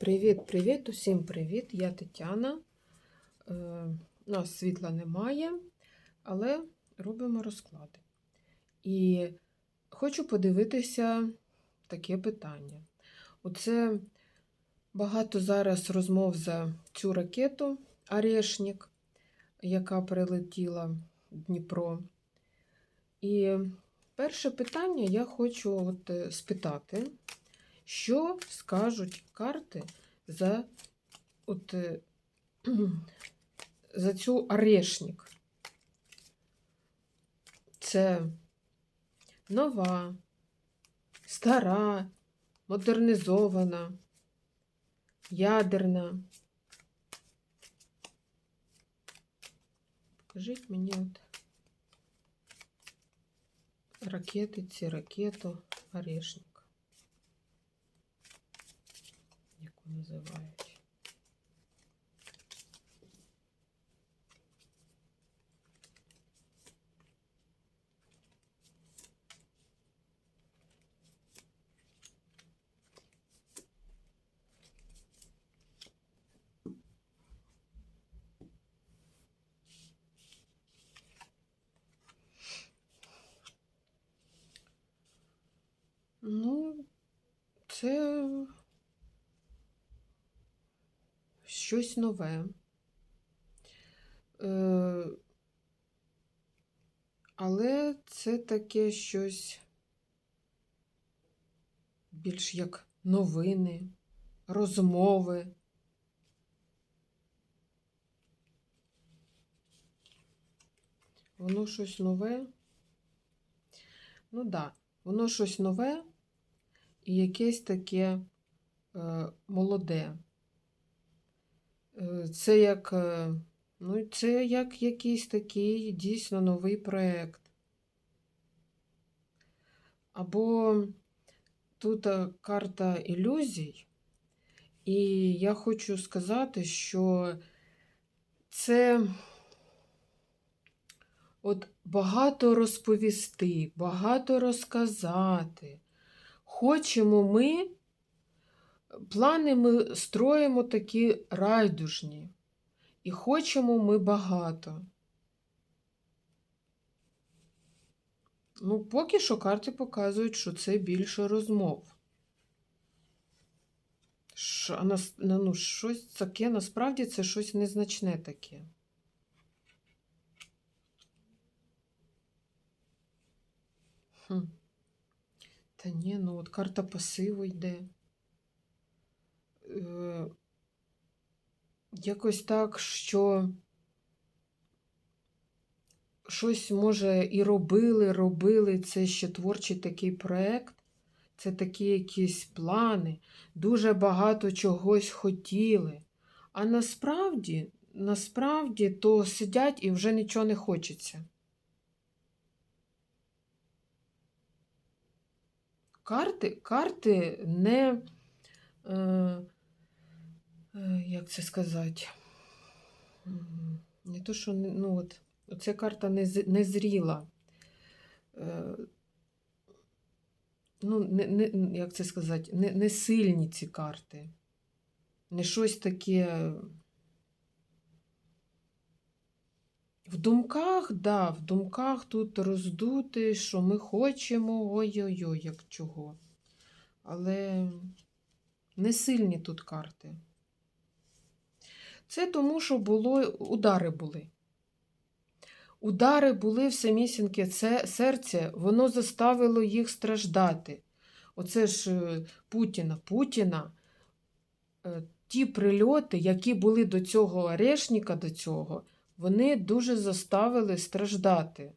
Привіт-привіт, усім привіт! Я Тетяна. Е, У нас світла немає, але робимо розклади. І хочу подивитися таке питання. Оце багато зараз розмов за цю ракету Орешник, яка прилетіла в Дніпро. І перше питання я хочу от е, спитати. Що скажуть карти за, от, е, за цю орешник? Це нова, стара, модернізована, ядерна. Покажіть мені от ракети, ці ракету орешник. Яку називають. Ну, це щось нове. Е, Але це таке щось більш як новини, розмови. Воно щось нове. Ну так, да, воно щось нове і якесь таке е, молоде. Е, Це як, е, ну, це як якийсь такий дійсно новий проєкт. Або тут е, карта ілюзій, і я хочу сказати, що це от багато розповісти, багато розказати. Хочемо ми. Плани ми строїмо такі райдужні, і хочемо ми багато. Ну, поки що карти показують, що це більше розмов. Ш- ну, щось таке, насправді це щось незначне таке. Хм. Та ні, ну от карта пасиву йде. Е, якось так, що щось, може, і робили, робили, це ще творчий такий проєкт, це такі якісь плани, дуже багато чогось хотіли. А насправді, насправді, то сидять і вже нічого не хочеться. Карти, карти не. Е, як це сказати? Не то, що ну, от, ця карта не, не зріла. Е, ну, не, не, як це сказати, не, не сильні ці карти. Не щось таке. В думках, да, в думках тут роздути, що ми хочемо, ой-ой-ой, як чого. Але не сильні тут карти. Це тому, що було, удари були. Удари були в самісіньке це серце, воно заставило їх страждати. Оце ж е, Путіна, Путіна, е, ті прильоти, які були до цього орешника, до цього, вони дуже заставили страждати.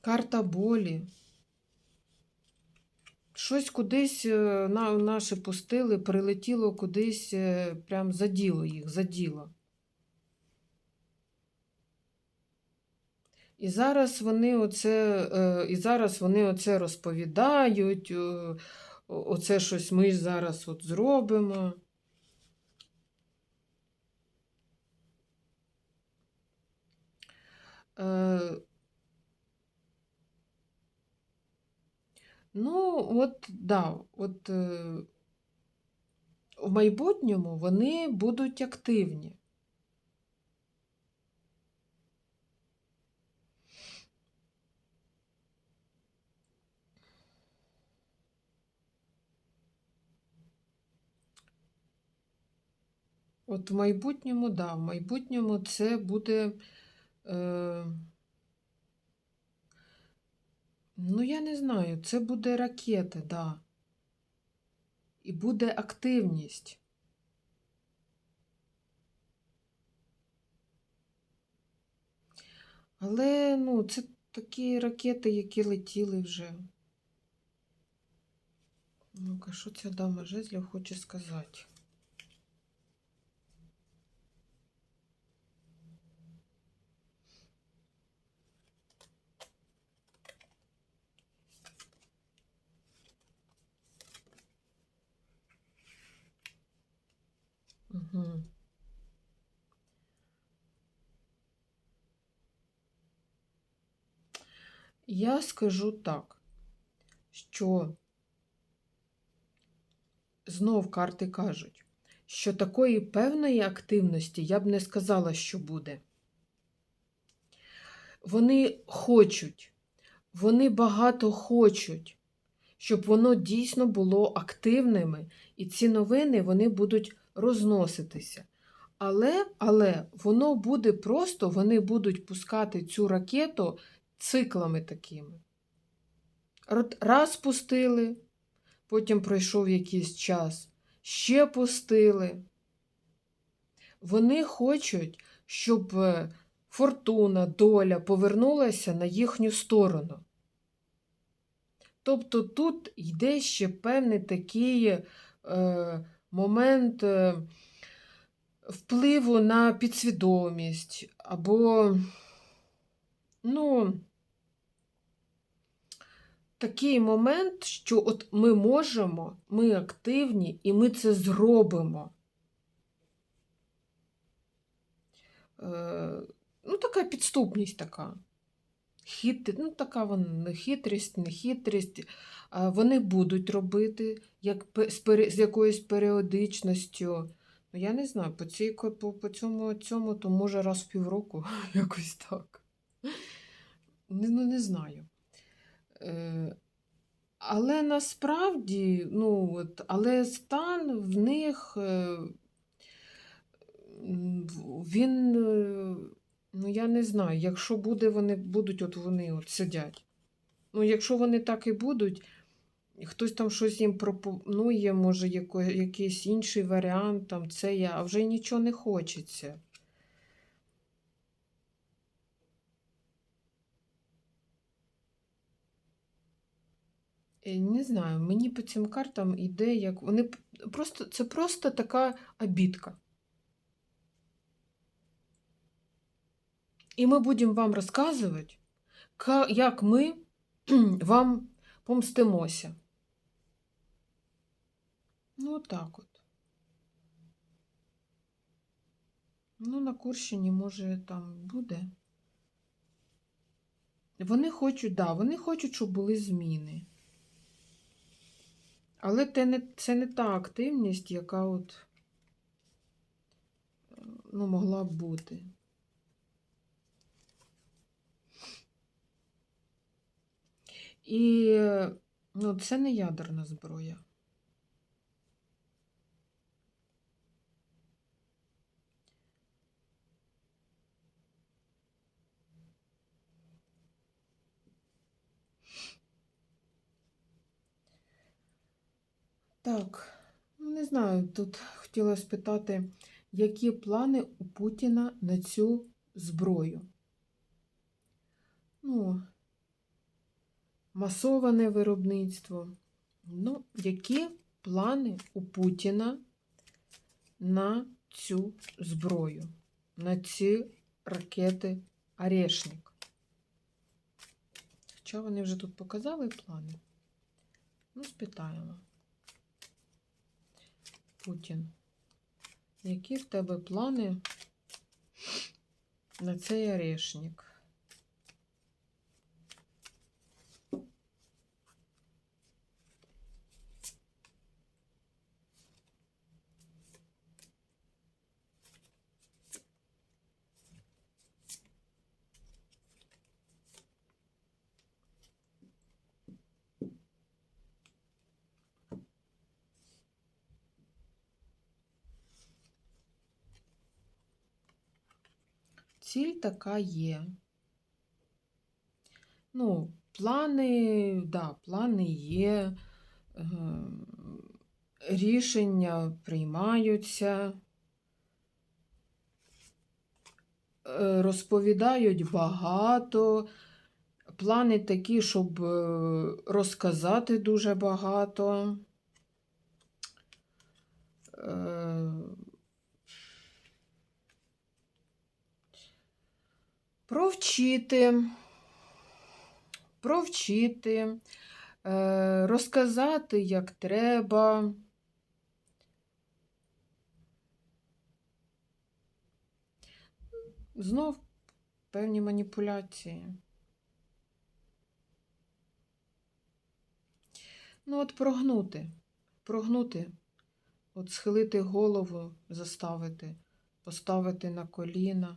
Карта болі. Щось кудись е, на, наші пустили, прилетіло кудись, е, прям заділо їх, заділо. І зараз вони оце, е, і зараз вони оце розповідають, оце щось ми зараз от зробимо. Ну, от, да, от е, в майбутньому вони будуть активні. От в майбутньому, да, в майбутньому це буде. Е, ну, я не знаю, це буде ракета, да. І буде активність. Але, ну, це такі ракети, які летіли вже. Ну-ка, що ця дама жезлів хоче сказати? Угу. Я скажу так, що знов карти кажуть, що такої певної активності я б не сказала, що буде. Вони хочуть, вони багато хочуть, щоб воно дійсно було активними, і ці новини вони будуть розноситися. Але, але воно буде просто, вони будуть пускати цю ракету циклами такими. Раз пустили, потім пройшов якийсь час, ще пустили. Вони хочуть, щоб е, фортуна, доля повернулася на їхню сторону. Тобто тут йде ще певний такий е, момент е, впливу на підсвідомість, або, ну, такий момент, що от ми можемо, ми активні і ми це зробимо. Е, ну, така підступність така. Хит... Ну, така вона хитрість, не хитрість. Вони будуть робити як, з, якоюсь періодичністю. Ну, я не знаю, по, цій, по, по цьому, цьому, то може раз в півроку, якось так. Ну, не знаю. Е, але насправді, ну, от, але стан в них, е, він, е, ну, я не знаю, якщо буде, вони будуть, от вони от сидять. Ну, якщо вони так і будуть, хтось там щось їм пропонує, може, якийсь інший варіант, там, це я, а вже нічого не хочеться. Е, Не знаю, мені по цим картам іде, як вони просто, це просто така обідка. І ми будемо вам розказувати, як ми вам помстимося. Ну, отак от. Ну, на Курщині, може, там буде. Вони хочуть, да, вони хочуть, щоб були зміни. Але це не, це не та активність, яка от, ну, могла б бути. І ну, це не ядерна зброя. Так, ну не знаю, тут хотіла спитати, які плани у Путіна на цю зброю? Ну, масоване виробництво. Ну, які плани у Путіна на цю зброю, на ці ракети Орешник? Хоча вони вже тут показали плани? Ну, спитаємо. Путін. Які в тебе плани на цей орешник? Ціль така є. Ну, плани, да, плани є, е, рішення приймаються, е, розповідають багато. Плани такі, щоб е, розказати дуже багато. Провчити, провчити, е, розказати, як треба. Знов певні маніпуляції. Ну, от прогнути, прогнути, от схилити голову, заставити, поставити на коліна.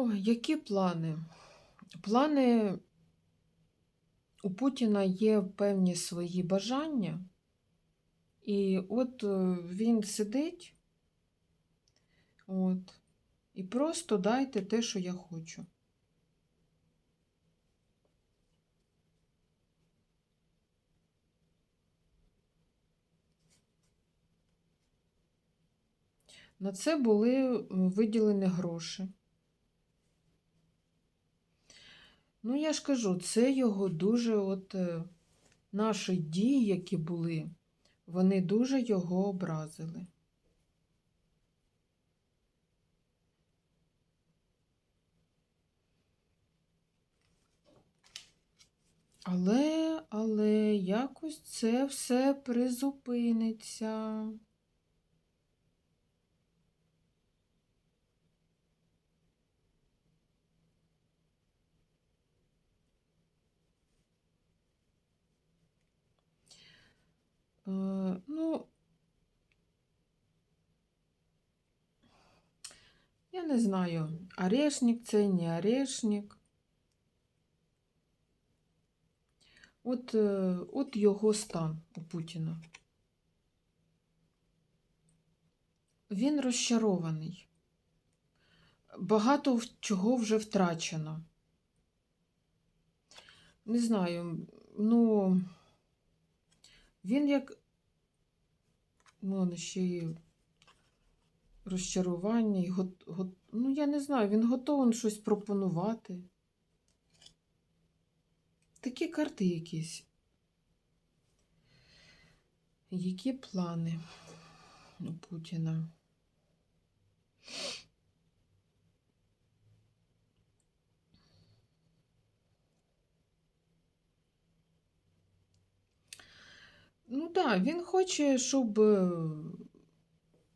Ой, які плани? Плани у Путіна є певні свої бажання, і от е, він сидить, от, і просто дайте те, що я хочу. На це були виділені гроші. Ну, я ж кажу, це його дуже от е, наші дії, які були, вони дуже його образили. Але, але якось це все призупиниться. Е, ну, я не знаю, орешник це, не орешник. От, е, от його стан у Путіна. Він розчарований. Багато чого вже втрачено. Не знаю, ну, він як, ну, ще й розчарування, і гот, ну, я не знаю, він готовий щось пропонувати. Такі карти якісь. Які плани у Путіна? Ну так, він хоче, щоб.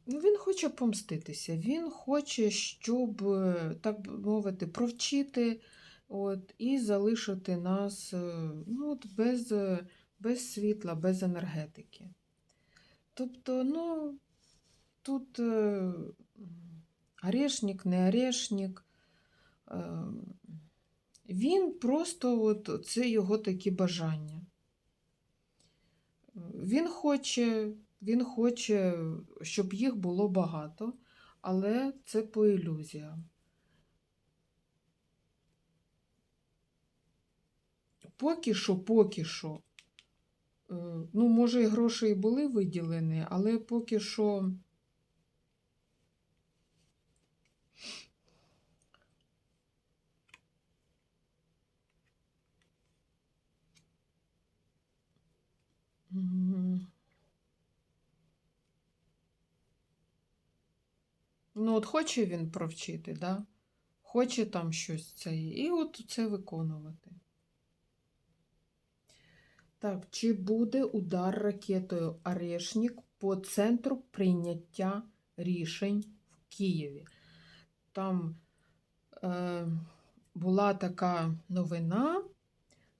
Ну, він хоче помститися. Він хоче, щоб, е, так би мовити, провчити от, і залишити нас е, ну, от, без, е, без світла, без енергетики. Тобто, ну, тут орешник, не орешник. Він просто, от, це його такі бажання. Він хоче, він хоче, щоб їх було багато, але це по ілюзіям. Поки що, поки що. е, Ну, може, і гроші і були виділені, але поки що. Ну, от хоче він провчити, да? Хоче там щось це, і от це виконувати. Так, чи буде удар ракетою Орешник по центру прийняття рішень в Києві. Там е, була така новина,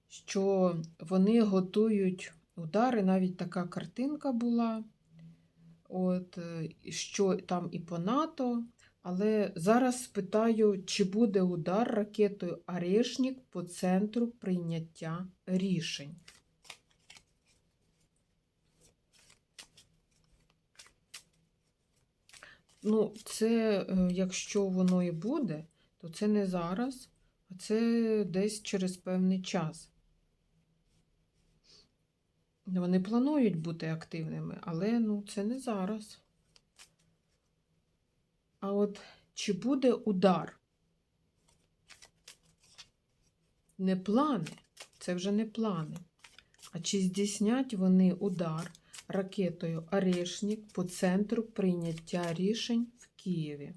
що вони готують удари, навіть така картинка була. От, е, що там і по НАТО. Але зараз спитаю, чи буде удар ракетою Орешник по центру прийняття рішень. Ну, це, е, якщо воно і буде, то це не зараз, а це десь через певний час. Вони планують бути активними, але ну, це не зараз. А от чи буде удар? Не плани, це вже не плани. А чи здійснять вони удар ракетою Орешник по центру прийняття рішень в Києві?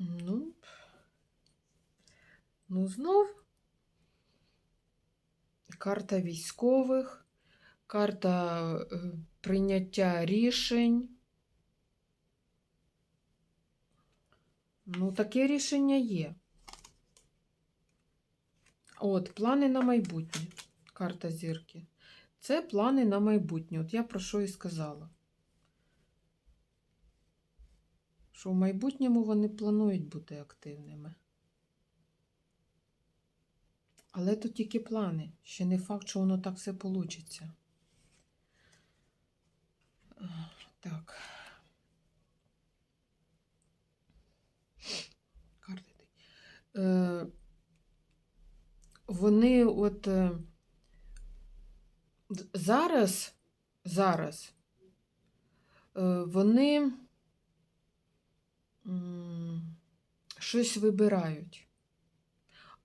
Ну, ну знов карта військових, карта е, прийняття рішень. Ну, таке рішення є. От, плани на майбутнє. Карта зірки. Це плани на майбутнє. От я про що і сказала. Що в майбутньому вони планують бути активними. Але то тільки плани. Ще не факт, що воно так все вийде. Так. Карти. Е, вони от е, зараз, зараз е, вони м, щось вибирають.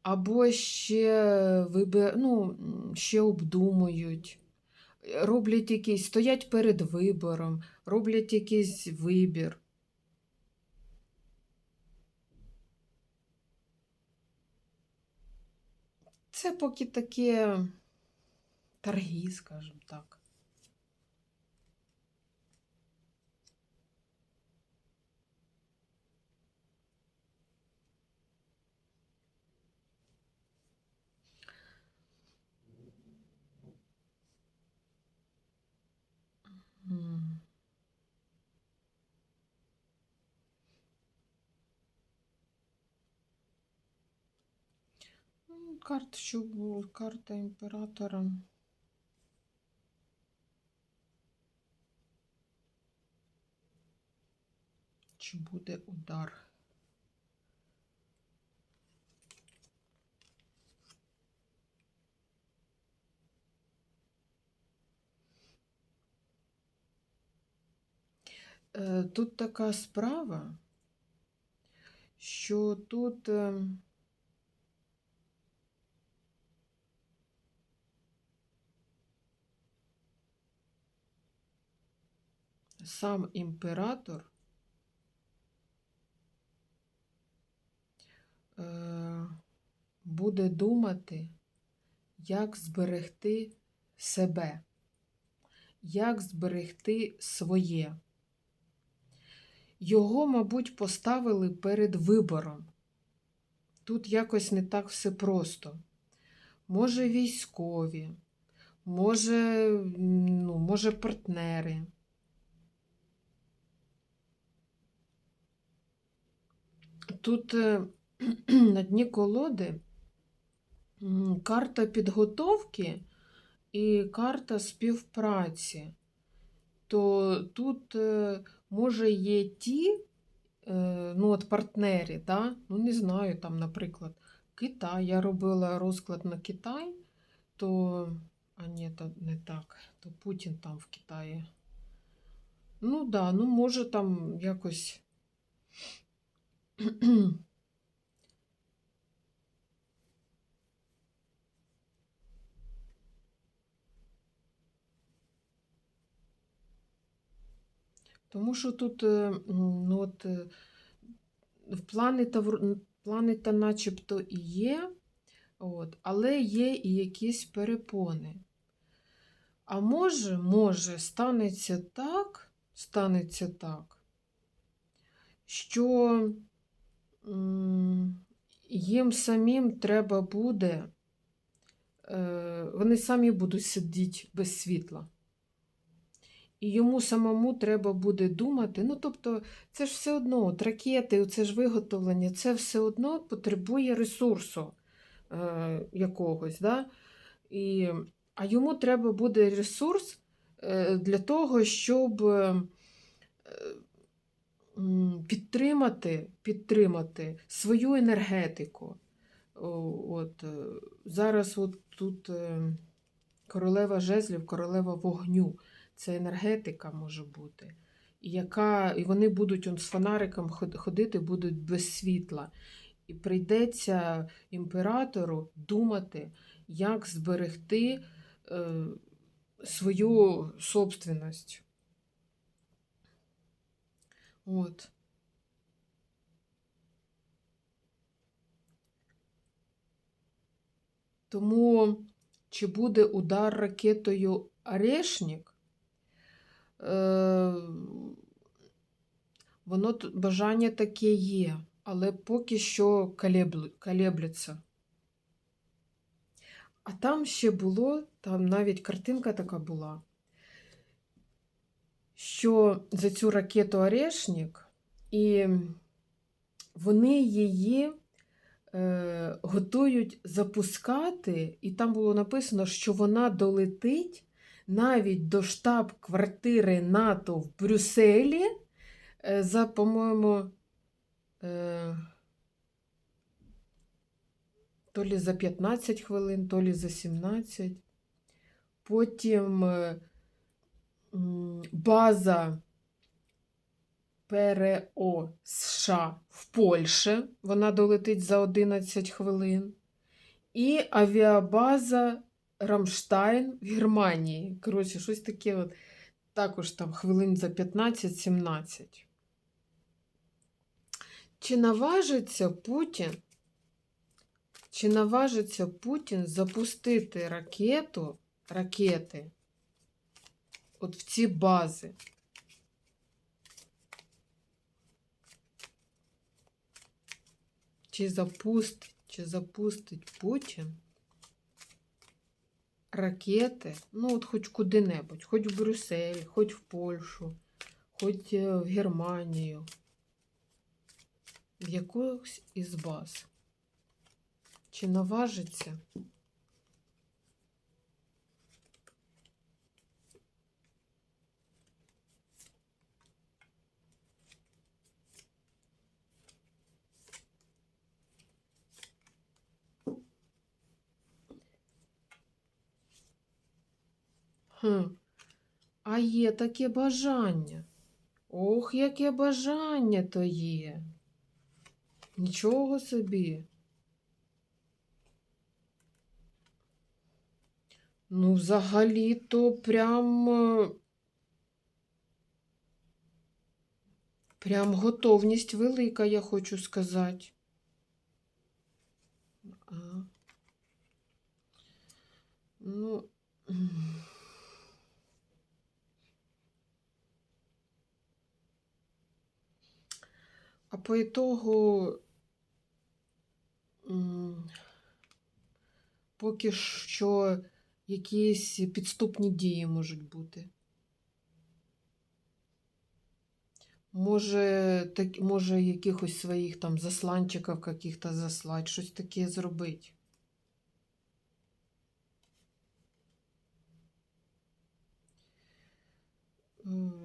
Або ще, виби... ну, ще обдумують, роблять якийсь, стоять перед вибором, роблять якийсь вибір. Це поки таке торги, скажімо так. Ну, Карта, що була, карта імператора. Чи буде удар? Тут така справа, що тут ем, сам імператор е, буде думати, як зберегти себе, як зберегти своє. Його, мабуть, поставили перед вибором. Тут якось не так все просто. Може, військові, може, ну, може, партнери. Тут е, на дні колоди карта підготовки і карта співпраці. То тут, е, може, є ті, е, ну, от партнери, да? ну, не знаю, там, наприклад, Китай. Я робила розклад на Китай, то, а ні, то не так, то Путін там в Китаї. Ну да, ну може там якось. Тому що тут е, ну, от, е, плани та, плани та начебто і є, от, але є і якісь перепони. А може, може, станеться так, станеться так, що їм самим треба буде, е, вони самі будуть сидіти без світла. І йому самому треба буде думати. Ну, тобто, це ж все одно, от ракети, це ж виготовлення, це все одно потребує ресурсу е, якогось. Да? І, а йому треба буде ресурс е, для того, щоб е, підтримати, підтримати свою енергетику. От, е, зараз от тут е, королева жезлів, королева вогню. Це енергетика може бути. І, яка, і вони будуть он, з фонариком ходити, будуть без світла. І прийдеться імператору думати, як зберегти е, свою собственність. От. Тому чи буде удар ракетою Орешник, е, воно бажання таке є, але поки що колеблеться. А там ще було, там навіть картинка така була, що за цю ракету Орешник, і вони її е, готують запускати, і там було написано, що вона долетить навіть до штаб-квартири НАТО в Брюсселі е, за, по-моєму, е, то лі за 15 хвилин, то лі за 17. Потім е, база ПРО США в Польщі, вона долетить за 11 хвилин. І авіабаза Рамштайн в Германії. Коротше, щось таке от, також там хвилин за 15-17. Чи наважиться Путін? Чи наважиться Путін запустити ракету, ракети от в ці бази? Чи запустить, чи запустить Путін ракети, ну от хоч куди-небудь, хоч в Брюссель, хоч в Польщу, хоч е, в Германію, в якусь із баз. Чи наважиться? Хм. А є таке бажання. Ох, яке бажання то є. Нічого собі. Ну, взагалі-то прям. е, Прям готовність велика, я хочу сказати. Ну. А по ітогу поки що якісь підступні дії можуть бути. Може, так, може якихось своїх там засланчиків каких-то заслать, щось таке зробити. М,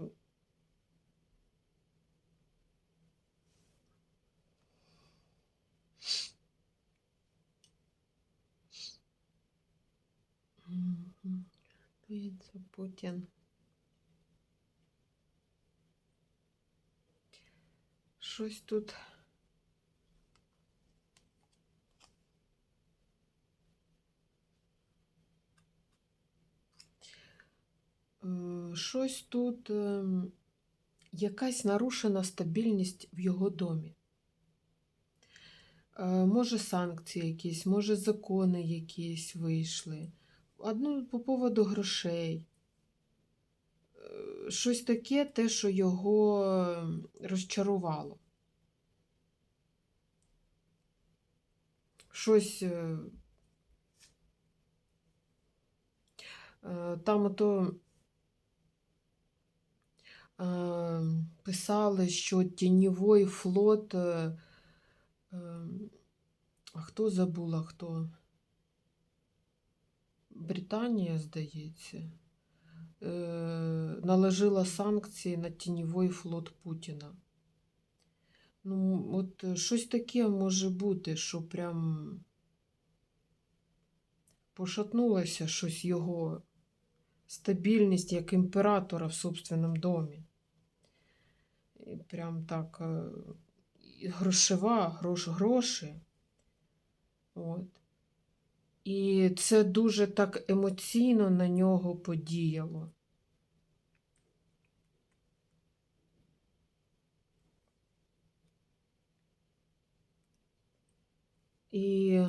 Боїться Путін. щось тут. Е, Щось тут, ем, якась нарушена стабільність в його домі. Е, Може, санкції якісь, може, закони якісь вийшли. Одну по поводу грошей. Е, Щось таке, те, що його розчарувало. Щось. е, е, Там ото писали, що тіньовий флот. хто забула, хто? Британія, здається, е, наложила санкції на тіньовий флот Путіна. Ну, от е, щось таке може бути, що прям пошатнулася щось його стабільність як імператора в собственному домі. І прям так. е, і грошова, грош, гроші. От. І це дуже так емоційно на нього подіяло. І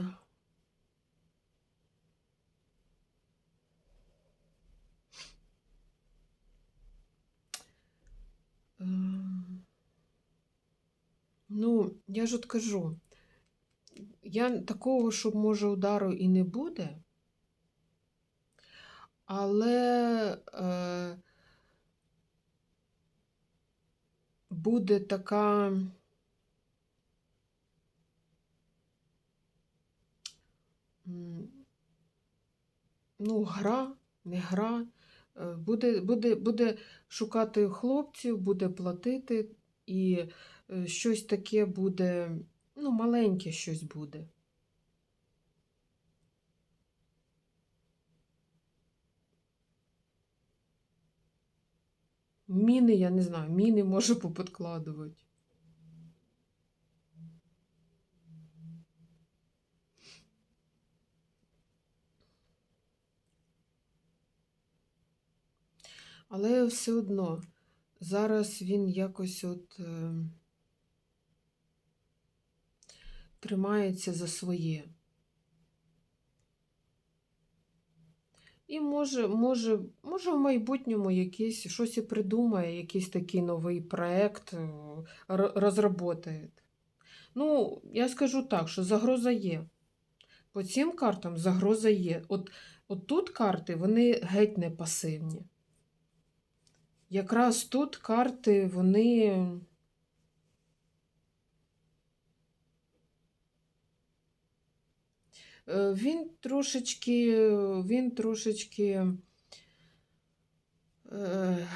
ем, Ну, я ж от кажу, я такого, щоб може удару і не буде, але е, буде така. Ну, гра, не гра. Е, Буде, буде, буде шукати хлопців, буде платити і е, щось таке буде, ну, маленьке щось буде. Міни, я не знаю, міни можу поподкладувати. Але все одно зараз він якось от е, тримається за своє. І може, може, може в майбутньому якийсь щось і придумає, якийсь такий новий проект е, розроботає. Ну, я скажу так, що загроза є. По цим картам загроза є. От, от тут карти, вони геть не пасивні. Якраз тут карти, вони. Він трошечки, він трошечки. е,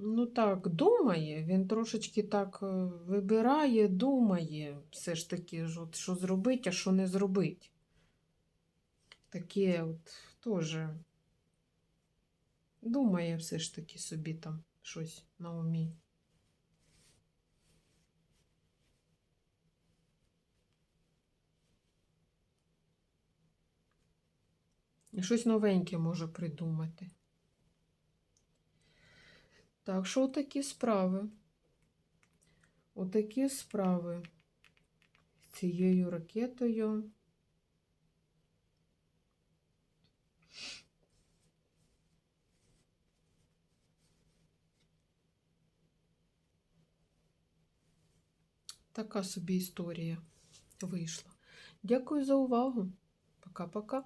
Ну так, думає, він трошечки так е, вибирає, думає, все ж таки, що зробить, а що не зробить. Таке от теж думає все ж таки собі там щось на умі. Щось новеньке може придумати. Так що отакі справи. Отакі справи з цією ракетою. Така собі історія вийшла. Дякую за увагу. Пока-пока.